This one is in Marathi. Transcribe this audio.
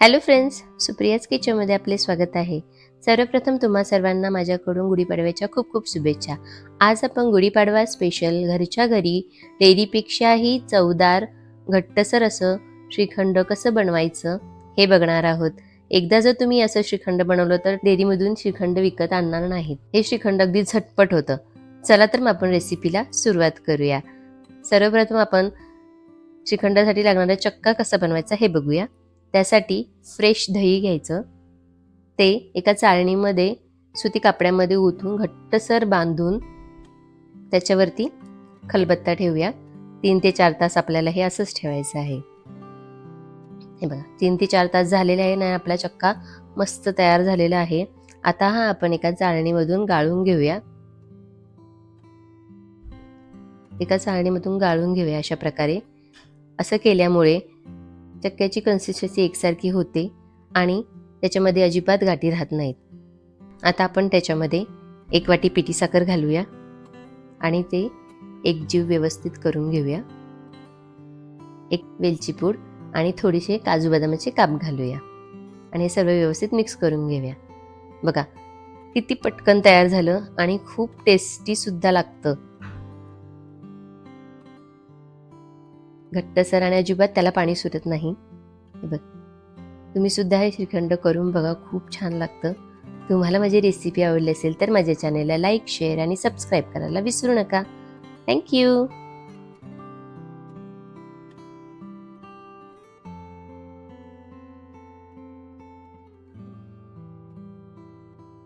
हॅलो फ्रेंड्स सुप्रियाज किचनमध्ये आपले स्वागत आहे. सर्वप्रथम तुम्हा सर्वांना माझ्याकडून गुढीपाडव्याच्या खूप खूप शुभेच्छा. आज आपण गुढीपाडवा स्पेशल घरच्या घरी डेअरीपेक्षाही चवदार घट्टसर असं श्रीखंड कसं बनवायचं हे बघणार आहोत. एकदा जर तुम्ही असं श्रीखंड बनवलं तर डेअरीमधून श्रीखंड विकत आणणार नाहीत. हे श्रीखंड अगदी झटपट होतं. चला तर मग आपण रेसिपीला सुरुवात करूया. सर्वप्रथम आपण श्रीखंडासाठी लागणारा चक्का कसा बनवायचा हे बघूया. त्यासाठी फ्रेश दही घ्यायचं. ते एका चाळणीमध्ये सुती कापड्यामध्ये ओतून घट्टसर बांधून त्याच्यावरती खलबत्ता ठेवूया. तीन ते चार तास आपल्याला हे असंच ठेवायचं आहे. हे बघा तीन ते चार तास झालेले आहे ना आपला चक्का मस्त तयार झालेला आहे. आता हा आपण एका चाळणीमधून गाळून घेऊया. एका चाळणीमधून गाळून घेऊया अशा प्रकारे. असं केल्यामुळे चक्क्याची कन्सिस्टन्सी एकसारखी होते आणि त्याच्यामध्ये अजिबात गाठी राहत नाहीत. आता आपण त्याच्यामध्ये एक वाटी पिठी साखर घालूया आणि ते एक जीव व्यवस्थित करून घेऊया. एक वेलची पूड आणि थोडेसे काजू बदामाचे काप घालूया आणि हे सर्व व्यवस्थित मिक्स करून घेऊया. बघा किती पटकन तयार झालं आणि खूप टेस्टीसुद्धा लागतं. घट्टसर आणि अजिबात त्याला पाणी सुटत नाही. बघ. तुम्ही सुद्धा हे श्रीखंड करून बघा खूप छान लागतं. तुम्हाला माझी रेसिपी आवडली असेल तर माझ्या चॅनेलला लाईक शेअर आणि सबस्क्राईब करायला विसरू नका. थँक्यू